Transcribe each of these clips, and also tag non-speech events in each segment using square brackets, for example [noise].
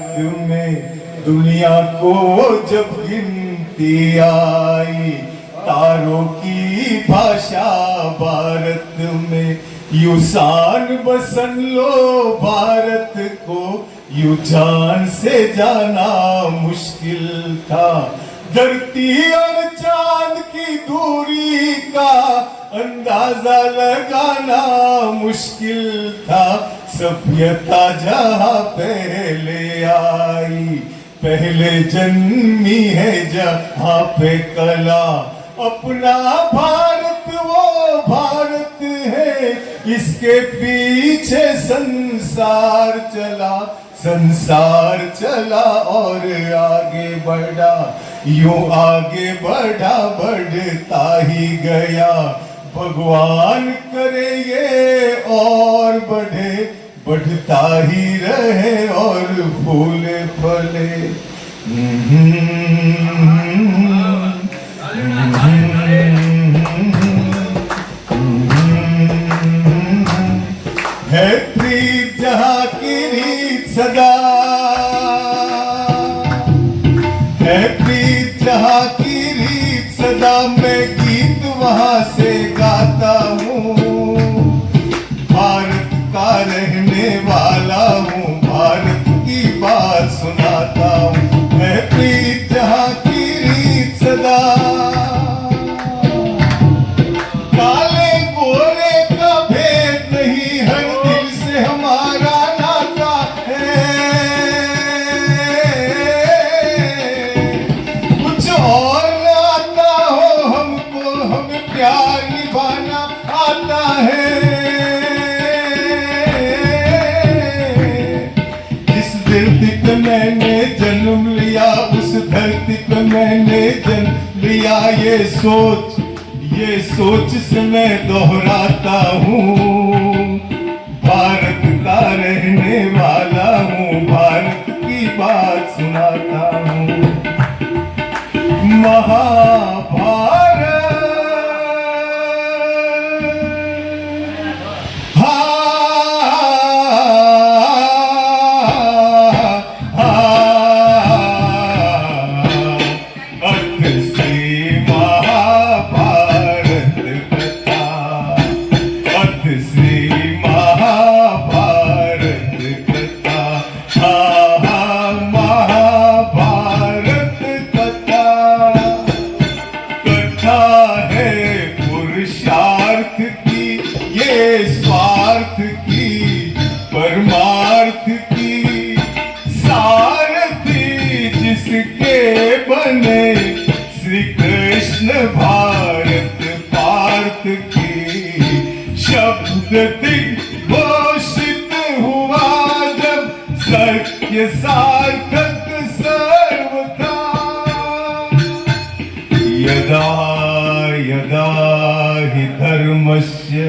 भारत में दुनिया को जब गिनती आई, तारों की भाषा भारत में युसान बसन लो भारत को, यू जान से जाना मुश्किल था। धरती और चाँद की दूरी का अंदाज़ा लगाना मुश्किल था। सभ्यता जहाँ पहले आई, पहले जन्मी है जहाँ पे कला। अपना भारत, वो भारत है, इसके पीछे संसार चला। संसार चला और आगे बढ़ा। यूँ आगे बढ़ा बढ़ता ही गया। भगवान करे ये और बढ़े, बढ़ता ही रहे और फूले फले। Baba शब्द दिग्घोषित हुआ जब सत्य सार्थक सर्वथा यदा यदा हि धर्मस्य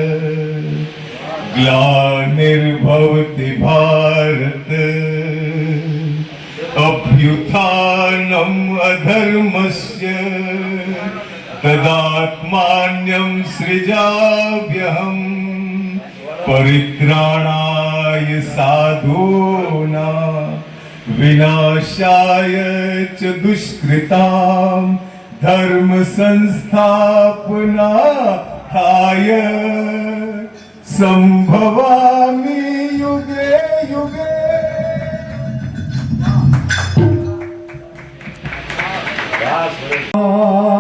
ग्लानिर्भवति भारत अभ्युत्थानम् अधर्मस्य तदात्मान्यं सृजाव्यहम् પરિત્રાણાય સાધુના વિનાશાય ચ દુષ્કૃતા ધર્મ સંસ્થાપના થાય સંભવામી યુગે યુગે Ah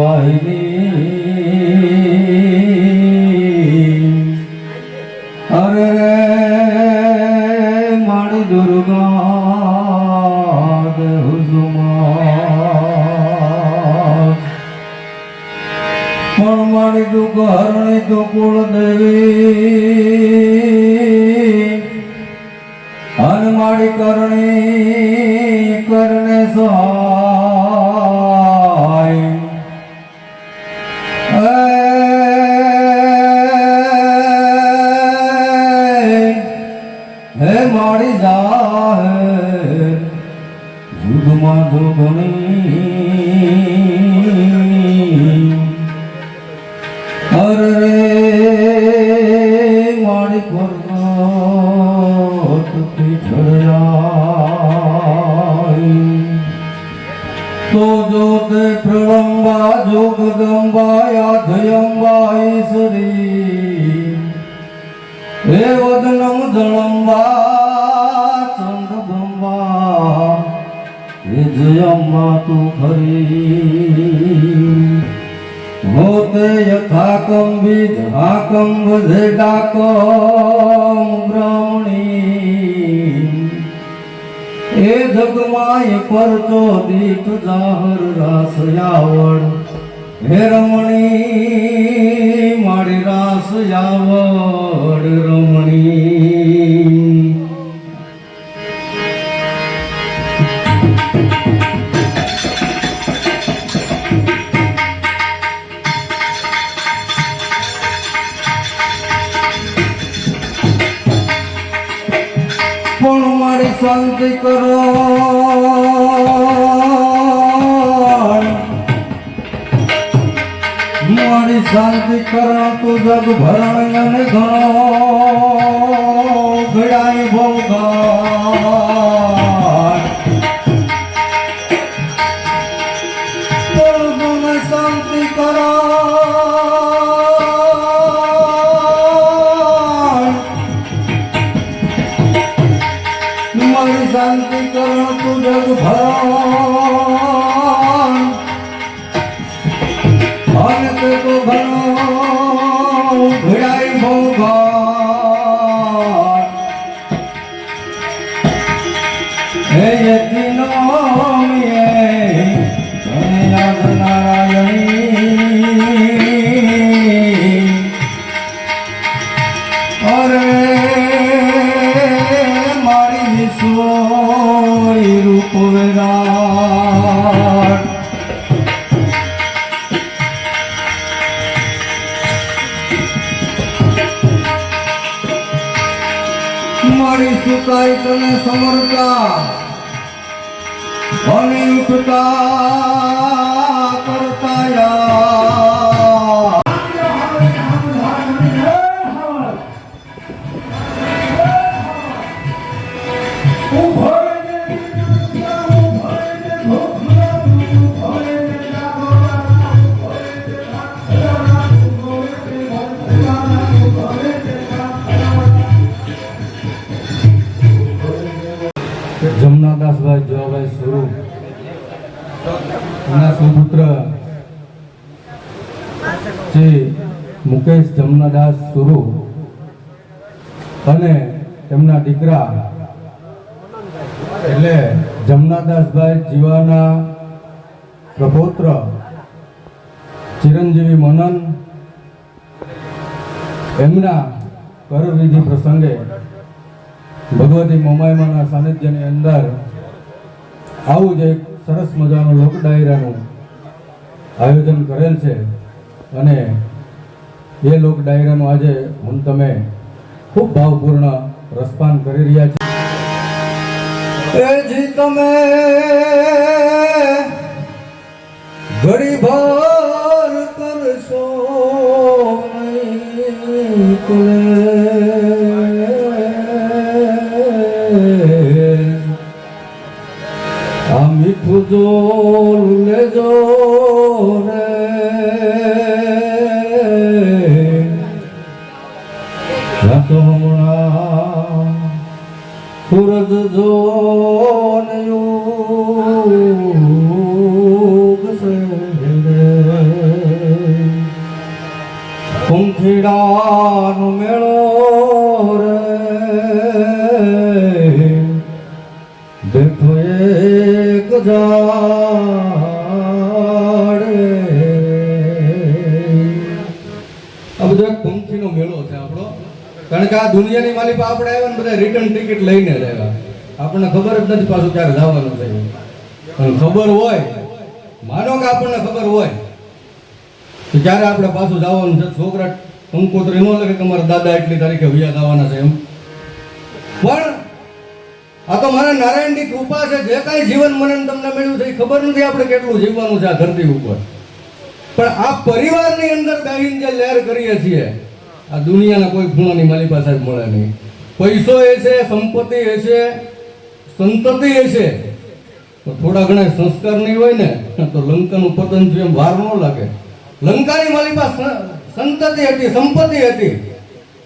હંસ વાહિની અરે રે માણી દુર્ગા દેહુજુમા પણ મારી દુઃખ હરણી તો કુળ દેવી હન મારી કરણી કરને સહાય પ્રલંબા જોગદંબા યાધયંબા ઈશ્વરી હે વદનમ જળંબા ચંદ્રબ્રહ્મા હે જયંબા તું ખરી હોતે યથાકમ વિધાકમ વધે ડાકમ બ્રહ્મણી એ જગમાય પરચો દીપ જાહર રાસ યાવડ હે રમણી મારી રાસ યાવડ રમણી. શાંતિ કરો. મારી શાંતિ કરો તું જગ ભરણ અને ઘણો God. એમના દીકરા. એટલે જમનાદાસભાઈ જીવાના પ્રપોત્ર ચિરંજીવી મનન એમના કરવિધિ પ્રસંગે ભગવતી મોમાયમાના સાનિધ્યની અંદર આવું જ એક સરસ મજાનું લોક ડાયરાનું આયોજન કરેલ છે અને એ લોક ડાયરાનું આજે હું તમે ખૂબ ભાવપૂર્ણ રસપાન કરી રહ્યા છે. એ જી તમે ઘડી ભર કરશો નહીં સૂરજ જો ને યુગ કુંખીડાનો મેળો રે. બેઠો એક ઝાડે કારણ કે આ દુનિયાની માલિક આપણે આવ્યા ને બધા રિટર્ન ટિકિટ લઈને જ આવ્યા. આપણને ખબર જ નથી પાછું ક્યારે જવાનું છે. પણ ખબર હોય, માનો કે આપણને ખબર હોય કે ક્યારે આપણે પાછું જવાનું છે? છોકરા કંકોત્રી ન લાગે કે મારા દાદા એટલી તારીખે વ્યાજ આવવાના છે એમ. પણ આ તો મારા નારાયણની કૃપા છે, જે કાંઈ જીવન મરણ તમને મળ્યું છે, એ ખબર નથી આપણે કેટલું જીવવાનું છે આ ધરતી ઉપર. પણ આ પરિવારની અંદર બેહીને જે લહેર કરીએ છીએ. આ દુનિયાના કોઈ ખૂણાની મારી પાસે મળે નહીં. પૈસો એ છે, સંપત્તિ એ છે, સંતતિ એ છે. તો થોડા ઘણા સંસ્કાર નહીં હોય ને, તો લંકાનું પતન જેમ વાર ન લાગે. લંકાની મારી પાસે સંતતિ હતી, સંપત્તિ હતી.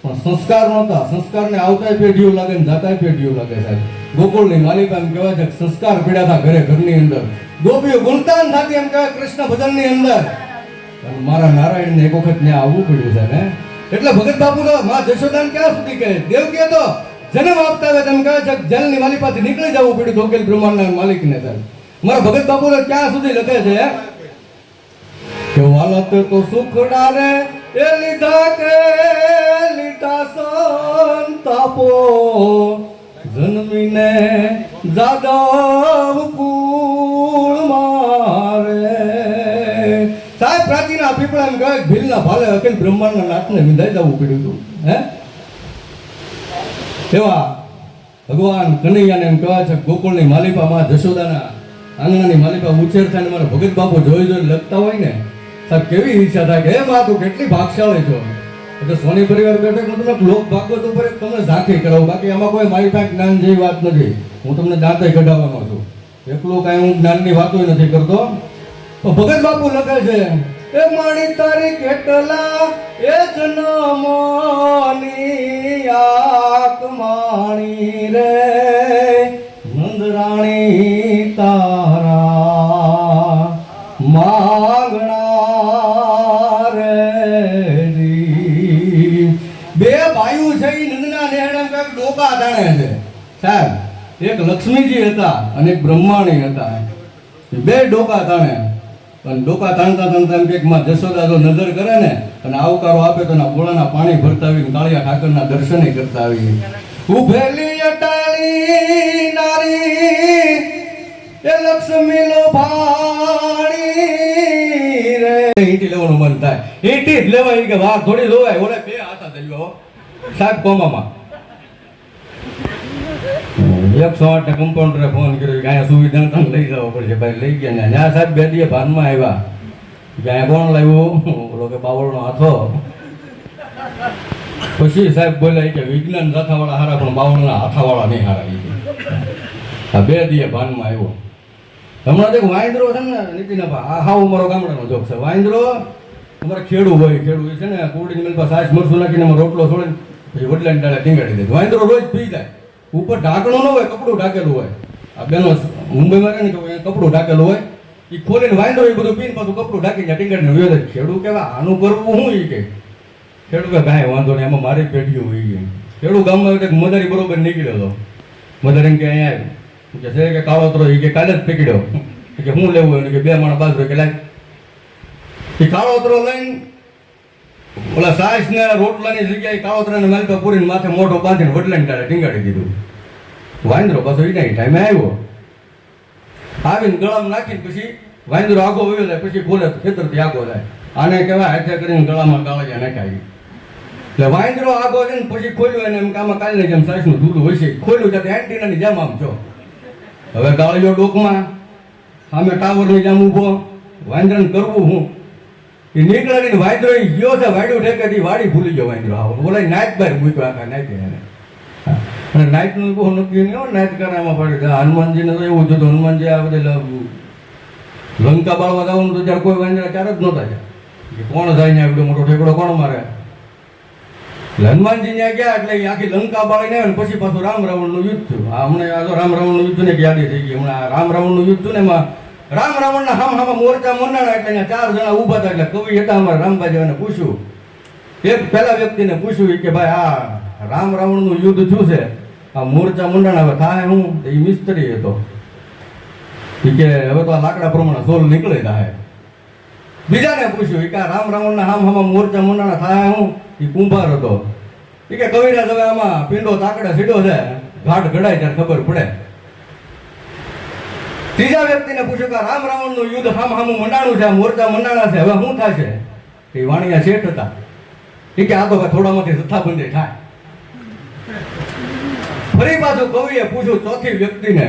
પણ સંસ્કાર નહોતા. સંસ્કારને આવતાય પેઢીઓ લાગે ને જાતાય પેઢીઓ લાગે સાહેબ. ગોકુળની માલિકા એમ કહેવાય છે સંસ્કાર પીડ્યા હતા ઘરે, ઘરની અંદર. ગોપીઓ ગુણતાન થતી એમ કહેવાય કૃષ્ણ ભજનની અંદર. મારા નારાયણને એક વખત ત્યાં આવવું પડ્યું છે ને એટલે ભગત બાપુ તો માં જશોદાન ક્યાં સુધી કહે? દેવ કે તો, જન્મ આપતા હોય તમે કહે છે કે જલની માલિક પાસે નીકળી જવું પડ્યું ધોકેલ બ્રહ્માંડના માલિકને સાહેબ મારા ભગત બાપુ તો ક્યાં સુધી લખે છે? કે વાલત તો સુખડા રે એ લીધા કે લીધા સંતાપો. જન્મીને જાદવ કુળ પ્રાચીના પીપળા એમ કહે કે ભીલના ભાલે હકેલ બ્રહ્માંડના નાથને વિંધાઈ જવું પડ્યું હતું. હે? એવા ભગવાન કનૈયાને એમ કહેવાય છે, ગોકુળની માલિપા માં જશોદાના આંગણાની માલિપા ઉછેર થાય ને મારા ભગત બાપુ જોઈ જોઈ લખતા હોય ને, સાહેબ કેવી ઈચ્છા થાય કે, હે બા તું કેટલી ભાગશાળી છો. એટલે સોની પરિવાર બેઠક હું તમને લોક ભાગવત ઉપર તમને ઝાંખી કરાવું, બાકી એમાં કોઈ મારી પાસે જ્ઞાન જેવી વાત નથી. હું તમને દાંતે કઢાવવાનો છું. એકલું કાંઈ હું જ્ઞાનની વાતો નથી કરતો. ભગત બાપુ લખે છે. એ માણી તારી કેટલા એ જનમની આક માણી રે. નંદરાણી તારા માગણા રે બે ભાઈઓ છે એ નંદના નેહડા કાંઈક ડોકા તાણે છે. સાહેબ, એક લક્ષ્મીજી હતા અને એક બ્રહ્માણી હતા. બે ડોકા તાણે અને ડોકા તાણતા તાણતા એમ કે માં જશોદા જો નજર કરે ને, અને આવકારો આપે તો એના ગોળાના પાણી ભરતા આવીને કાળિયા ઠાકરના દર્શને કરતા આવી ઉભેલી અટાળી નારી, એ લક્ષ્મી લો ભાણી રે. ઈટી લેવાનું મન થાય. ઈટી જ લેવાય કે વાર થોડી જોવાય. ઓલે બે હાથા દલ્યો સાહેબ કોમામાં. એકસો આઠ કમ્પાઉન્ડરે ફોન કર્યો કે અહીંયા સુવિધા તમે લઈ જવો પડશે ભાઈ લઈ ગયા ને ત્યાં સાહેબ બે દિવસ ભાનમાં આવ્યા. કે અહીંયા કોણ લાવ્યું? ઓલો કે બાવળનો હાથો. પછી સાહેબ બોલ્યા કે વિજ્ઞાન રથાવાળા હારા, પણ બાવળના હાથાવાળા નહીં હારા આ બે દિવસ ભાનમાં આવ્યો. હમણાં દેખ વાંદરો છે ને નીતિના ભા હા મારો ગામડાનો જોક છે. વાંદરો અમારે ખેડૂ હોય ખેડૂ છે ને કુરડીની મિલ સાસ મરસું નાખીને રોટલો છોડીને પછી વડલાની ડાળે ટીંગાડી દે. વાંદરો રોજ પી જાય. ઉપર ઢાંકણું ન હોય, કપડું ઢાકેલું હોય. આ બેનો મુંબઈમાં રહે ને કે કપડું ઢાકેલું હોય એ ખોલીને વાંધો એ બધું પીને પાછું કપડું ઢાકીને ટીંગાડીને વ્યો જાય ખેડૂ કેવા આનું કરવું શું એ કે? ખેડૂત કે કાંઈ વાંધો નહીં એમાં મારી પેઢીઓ હોય ગઈ ખેડૂત ગામમાં એક મદારી બરોબર નીકળ્યો હતો એમ કે અહીંયા કે છે કે કાળોતરો એ કે કાલે જ પકડ્યો કે હું લેવું? કે બે માણસ બાજુ કે લાય. એ કાળોતરો લઈને ઓલા સાસ ને રોટલાની જગ્યાએ કાળોતરાને માલિકા પૂરીને માથે મોઢો બાંધીને વડલાને ટાળે ટીંગાડી દીધું. વાંદરો પાછો એ નહીં ટાઈમે આવ્યો. આવીને ગળામાં નાખીને પછી વાંદરો આગો વયો જાય, પછી ખેતર ખેતરથી આગો જાય. આને કહેવાય હાથે કરીને ગળામાં કાળજા નાખાય. એટલે વાંદરો આગો છે ને પછી ખોલ્યું એને એમ કે આમાં કાલની જેમ સાસનું દૂધ હોય છે. ખોલ્યું ત્યાં એન્ટીનાની જેમ આમ છો હવે કાળજો ડોકમાં, સામે ટાવરની જેમ ઊભો. વાંદરાને કરવું હું? એ નીકળાડીને વાંદરો ગયો છે વાડ્યું ઠેકેથી વાડી ભૂલી ગયો વાંદરો આવો બોલાય નાચ બાર મૂક્યો આખા નાચી એને. અને નાચનું બહુ નક્કી નહીં હોય નાચ કરવામાં પડે હનુમાનજીને તો એવું હતું, હનુમાનજી આ બધા લંકા બાળવા જવાનું તો ત્યારે કોઈ વાંદરા ચાર જ નહોતા જાય કોણ જાય ને આવડો મોટો ઠેકડો કોણ મારે? હનુમાનજી ત્યાં ગયા એટલે આખી લંકા બાળીને આવ્યા પછી પાછું રામ રાવણનું યુદ્ધ થયું. આ હમણાં રામ રાવણનું યુદ્ધ ને યાદી થઈ ગઈ. હમણાં રામ રાવણનું યુદ્ધ થયું ને એમાં રામ રાવણના હામ હમ મોરચા મંડાણા એટલે ચાર જણા ઊભા હતા એટલે કવિ હતા અમારા રામભાઈ પૂછ્યું. એક પહેલા વ્યક્તિને પૂછ્યું કે ભાઈ, આ રામ રાવણનું યુદ્ધ શું છે? આ મોરચા મંડાણા હવે થાય હું? એ મિસ્ત્રી હતો. કે, હવે તો આ લાકડા પ્રમાણે સોલ નીકળે થાય બીજાને પૂછ્યું કે આ રામ રાવણના હામ હામાં મોરચા મુંડાણા થાય હું? એ કુંભાર હતો. ઈ કે, કવિરાજ, હવે આમાં પિંડો તાકડે, સીડો છે. ઘાટ ઘડાય ત્યારે ખબર પડે. ત્રીજા વ્યક્તિને પૂછ્યું કે રામ રાવણનું યુદ્ધ હામ હામું મંડાણું છે મોરચા મંડાણા છે, હવે શું થશે? એ વાણિયા શેઠ હતા. એ કે આ તો થોડામાંથી જથ્થાબંધી થાય. ફરી પાછું કવિએ પૂછ્યું ચોથી વ્યક્તિને,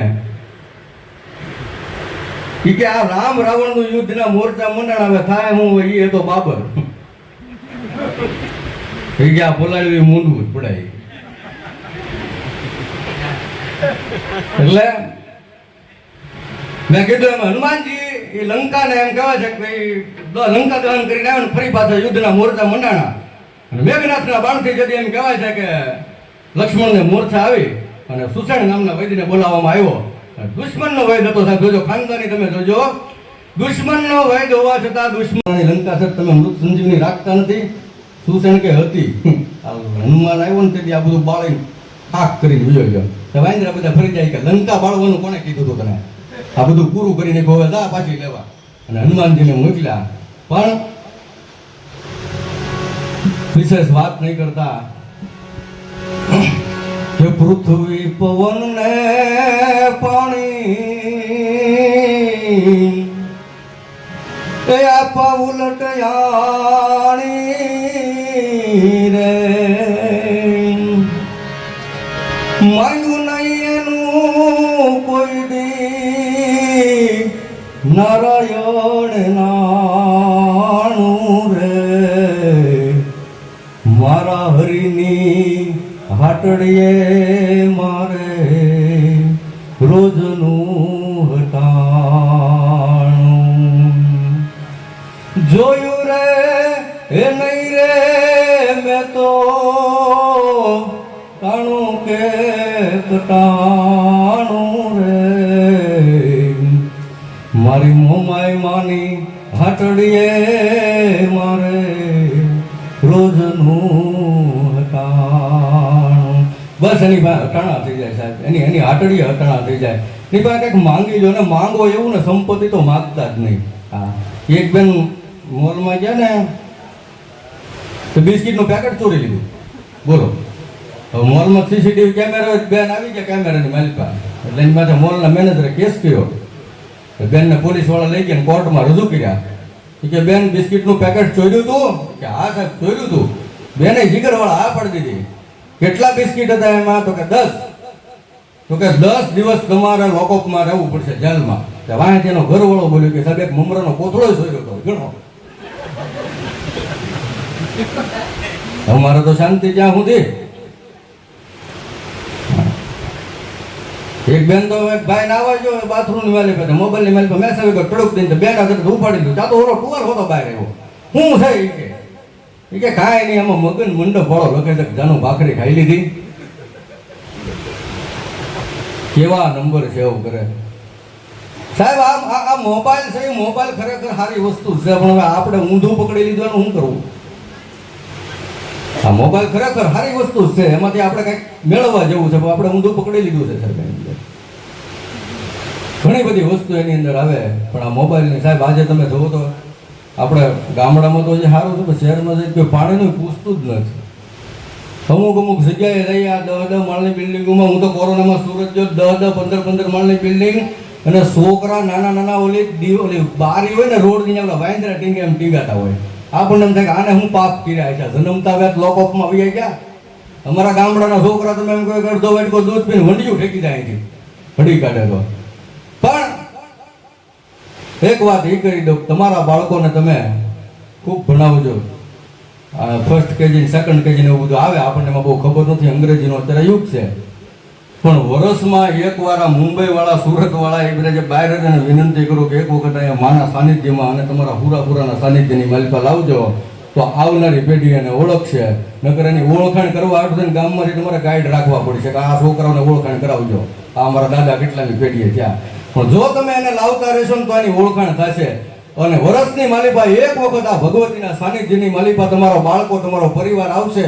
ઈ કે આ રામ રાવણનું યુદ્ધ ના મોરચા મંડાણા હવે થાય હું એ તો બાબર. એ કે આ બોલાવી મૂંડવું જ પડાય એટલે મેં કીધું હનુમાનજી, એ લંકાને એમ કહેવાય છે કે ભાઈ લંકા દહન કરીને આવ્યો ફરી પાછા યુદ્ધના મોરચા મંડાણા. અને મેઘનાથના બાણથી જતી એમ કહેવાય છે કે લક્ષ્મણને મોરચા આવી અને સુષણ નામના વૈદ્યને બોલાવવામાં આવ્યો. દુશ્મનનો વૈદ હતો સાહેબ, જોજો, ખાનદાની તમે જોજો. દુશ્મનનો વૈદ હોવા છતાં દુશ્મનની લંકા સર તમે મૃત સંજીવની રાખતા નથી. સુષણ કે હતી? [laughs] હનુમાન આવ્યો ને તેથી આ બધું બાળી ખાક કરીને ગયો વાંદરા બધા ફરી જાય કે લંકા બાળવાનું કોને કીધું હતું તને? આ બધું પૂરું કરીને જા, પાછી લેવા. અને હનુમાનજીને મોકલ્યા. પણ વિશેષ વાત નહીં કરતા. કે પૃથ્વી પવન ને પાણી એ આપા ઉલટયાણી રે. માયું નહીં એનું કોઈ દી નારાયણ નાણું રે. મારા હરિની હાટડીએ મારે રોજનું હટાણું. જોયું રે, એ નહીં રે, મેં તો કાણું કે કટાણું. મોમાઈ માની હાટડીએ મારે રોજનું હટાણું. બસ એની હટાણા થઈ જાય સાહેબ. એની એની હાટડીએ હટાણા થઈ જાય. એની પાસે કંઈક માંગી જો ને માંગો એવું ને સંપત્તિ તો માગતા જ નહીં. હા. એક બેન મોલમાં ગયા ને, તો બિસ્કીટનું પેકેટ ચોરી લીધું. બોલો. મોલમાં સીસીટીવી કેમેરા બેન આવી ગયા કેમેરાની માલિકા એટલે એની પાસે મોલના મેનેજરે કેસ કર્યો. બેનને પોલીસવાળા લઈ ગયા કોર્ટમાં રજૂ કર્યા. કે, બેન, બિસ્કિટનું પેકેટ ચોર્યું તું? કે, હા સાહેબ, ચોર્યું તું. બેને જીગરવાળા હા પાડી દીધી. કેટલા બિસ્કિટ હતા એમાં? તો કે, દસ. તો કે, દસ દિવસ તમારે લોકઅપમાં રહેવું પડશે જેલમાં. વાંહે તેનો ઘરવાળો બોલ્યો કે, સાહેબ, એક મમરાનો કોથળો સોર્યો હતો. ગણો. અમારે તો શાંતિ ત્યાં સુધી. એક બેન તો એક ભાઈ નાવા ગયો બાથરૂમની માલી પાસે મોબાઈલની માલી પાસે મેસેજ કર્યો ટડુક દઈને બેન આગળ તો ઉપાડી લીધું. ચાતો ઓરો ટુવાર હોતો બહાર આવ્યો. હું છે એ કે? એ કે, કાંઈ નહીં એમાં મગન મંડપ વાળો લખે છે, જાનું ભાખરી ખાઈ લીધી. કેવા નંબર છે એવું કરે. સાહેબ, આ આ- મોબાઈલ છે, એ મોબાઈલ ખરેખર સારી વસ્તુ છે, પણ હવે આપણે ઊંધું પકડી લીધું શું કરવું આ મોબાઈલ ખરેખર સારી વસ્તુ છે. એમાંથી આપણે કંઈક મેળવવા જેવું છે, પણ આપણે ઊંધું પકડી લીધું છે સાહેબ. ઘણી બધી વસ્તુ એની અંદર આવે, પણ આ મોબાઈલની સાહેબ, આજે તમે જોવો તો આપણે ગામડામાં તો જે સારું છે, પણ શહેરમાં જઈ કોઈ પાણીનું પૂછતું જ નથી. અમુક અમુક જગ્યાએ રહી આ દહ દહ માળની બિલ્ડિંગોમાં, હું તો કોરોનામાં સુરત જો દહ દહ પંદર પંદર માળની બિલ્ડિંગ, અને છોકરા નાના નાના ઓલી ઓલી બારી હોય ને, રોડની આપણે વાંદરા ટીંગે એમ ટીંગાતા હોય. આપણને એમ થાય કે આને હું પાપ કર્યા છે. જન્મતા વેત લોકઅપમાં વહી ગયા. અમારા ગામડાના છોકરા તમે એમ કહો અડધો વાટકો દૂધ પીને વંડિયું ફેંકી જાય અહીંથી. હડી કાઢે તો. પણ એક વાત એ કરી દઉં, તમારા બાળકોને તમે ખૂબ ભણાવજો. ફર્સ્ટ કેજી સેકન્ડ કેજી ને એવું બધું આવે, આપણને એમાં બહુ ખબર નથી, અંગ્રેજીનો અત્યારે યુગ છે. પણ વર્ષમાં એક વાર આ મુંબઈ વાળા સુરત વાળા એ બધા જે બહાર રહે વિનંતી કરું કે એક વખત અહીંયા માના સાનિધ્યમાં અને તમારા પૂરા પૂરાના સાનિધ્યની માલિકા લાવજો, તો આવનારી પેઢી એને ઓળખશે. નકર એની ઓળખાણ કરવા ને ગામમાંથી તમારે ગાઈડ રાખવા પડશે કે આ છોકરાઓને ઓળખાણ કરાવજો. આ અમારા દાદા કેટલાની પેઢીએ ત્યાં પણ જો તમે એને લાવતા રહેશો ને તો એની ઓળખાણ થશે. અને વર્ષની માલિપા એક વખત આ ભગવતીના સાનિધ્યની માલિપા તમારો બાળકો, તમારો પરિવાર આવશે.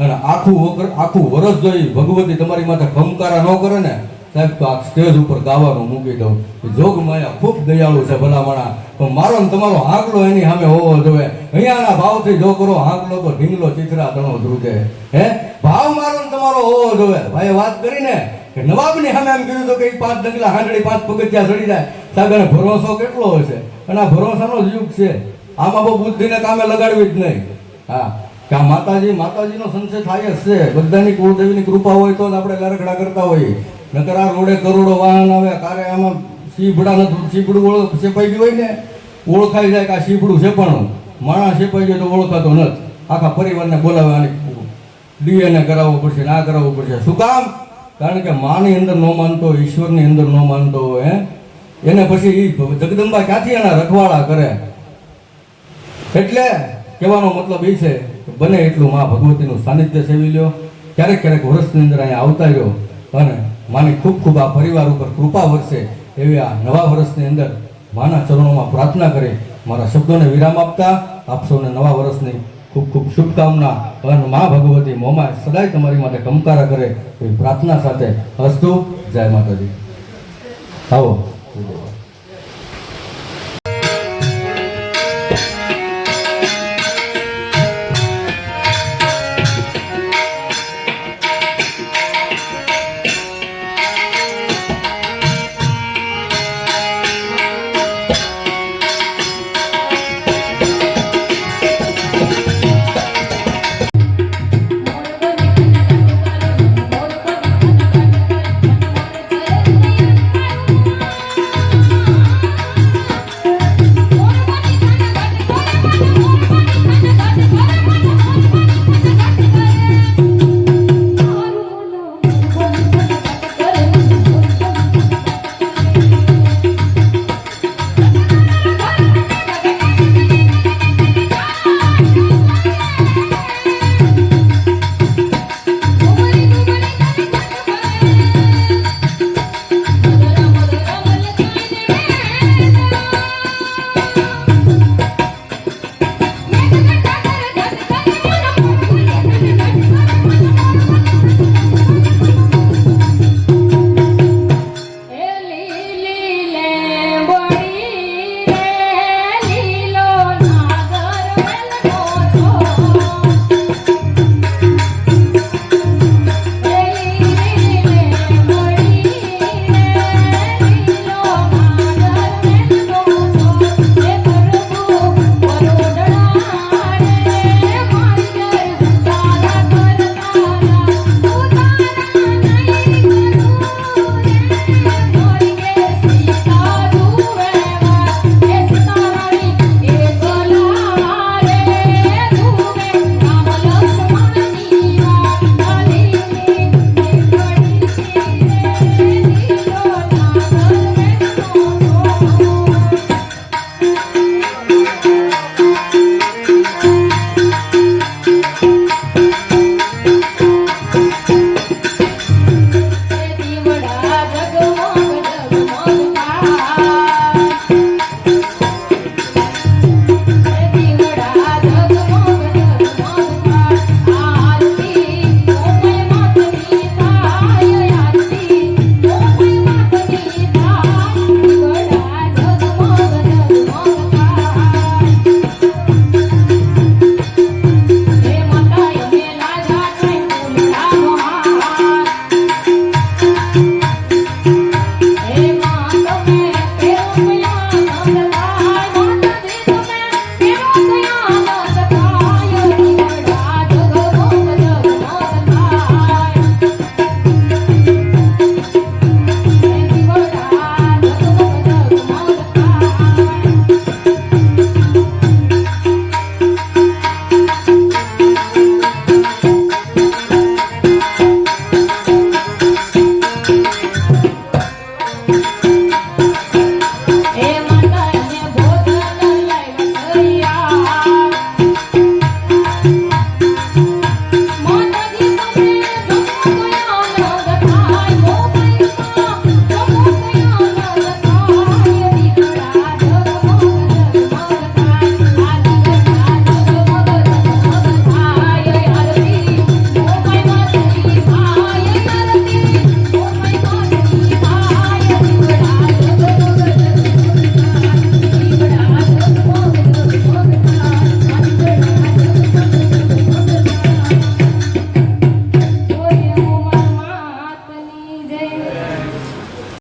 અને આખું આખું વરસ જોઈ ભગવતી તમારી માથે ખમકારા ન કરે ને, સાહેબ, તો આ સ્ટેજ ઉપર ગાવાનું મૂકી દઉં. જોગ માયા ખૂબ દયાળુ છે ભલામણા. પણ મારો ને તમારો હાંકલો એની સામે હોવો જોઈએ. અહીંયાના ભાવથી જો કરો હાંકલો તો ઢીંગલો ચિત્રા તણો ધ્રુજે. હે? ભાવ મારો ને તમારો હોવો જોઈએ. ભાઈ વાત કરીને કે નવાબની સામે એમ કીધું તો કે પાંચ ડગલા હાંડળી, પાંચ પગથિયા ચડી જાય. સાગર ભરોસો કેટલો હશે અને આ ભરોસાનો જ યુગ છે. આમાં બહુ બુદ્ધિને કામે લગાડવી જ નહીં. હા. કે આ માતાજી, માતાજીનો સંશય થાય જ છે. બધાની કુળદેવીની કૃપા હોય તો જ આપણે ગારખડા કરતા હોઈએ. નકર આ રોડે કરોડો વાહન આવે, કારે આમાં શીભડા નથી શીભડું ઓળખ છેપાઈ ગયું હોય ને, ઓળખાઈ જાય કે આ શીભડું છે પણ માણસ છેપાઈ ગયો તો ઓળખાતો નથી. આખા પરિવારને બોલાવવાની ડીએનએ કરાવવું પડશે ના કરાવવું પડશે. શું કામ? કારણ કે માની અંદર ન માનતો, ઈશ્વરની અંદર ન માનતો હોય, હે? એને પછી એ જગદંબા ક્યાંથી એના રખવાડા કરે? એટલે કહેવાનો મતલબ એ છે બને એટલું મા ભગવતીનું સાનિધ્ય સેવી લ્યો. ક્યારેક ક્યારેક વર્ષની અંદર અહીંયા આવતા રહ્યો અને માની ખૂબ ખૂબ આ પરિવાર ઉપર કૃપા વરસે એવી આ નવા વર્ષની અંદર માના ચરણોમાં પ્રાર્થના કરી મારા શબ્દોને વિરામ આપતા આપ સૌને નવા વર્ષની ખૂબ ખૂબ શુભકામના અને મા ભગવતી મોમાં સદાય તમારી માટે કમકારા કરે એવી પ્રાર્થના સાથે હસ્તુ. જય માતાજી. આવો.